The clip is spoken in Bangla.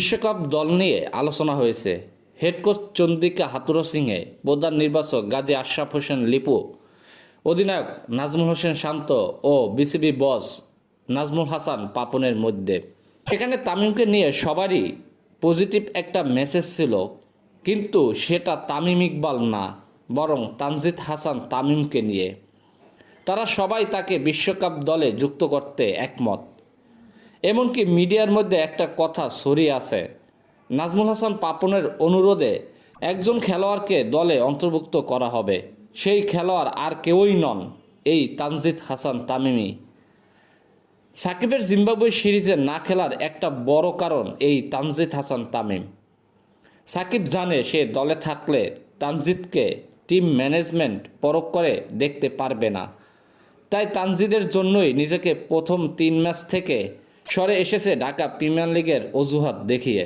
বিশ্বকাপ দল নিয়ে আলোচনা হয়েছে। Head coach Chandrika Hathurusinghe প্রধান নির্বাচক গাজী আশরাফ হোসেন লিপু, অধিনায়ক নাজমুল হোসেন শান্ত ও বিসিবি বস নাজমুল হাসান পাপনের মধ্যে। সেখানে তামিমকে নিয়ে সবারই পজিটিভ একটা মেসেজ ছিল, কিন্তু সেটা তামিম ইকবাল না, বরং তানজিদ হাসান তামিমকে নিয়ে। তারা সবাই তাকে বিশ্বকাপ দলে যুক্ত করতে একমত। এমনকি মিডিয়ার মধ্যে একটা কথা ছড়িয়ে আছে। নাজমুল হাসান পাপনের অনুরোধে একজন খেলোয়াড়কে দলে অন্তর্ভুক্ত করা হবে। সেই খেলোয়াড় আর কেউই নন এই তানজিদ হাসান তামিমি। সাকিবের জিম্বাবুয়ে সিরিজে না খেলার একটা বড় কারণ এই তানজিদ হাসান তামিম। সাকিব জানে সে দলে থাকলে তানজিদকে টিম ম্যানেজমেন্ট পরখ করে দেখতে পারবে না। তাই তানজিদের জন্যই নিজেকে প্রথম তিন ম্যাচ থেকে সরে এসেছে ঢাকা প্রিমিয়ার লিগের অজুহাত দেখিয়ে।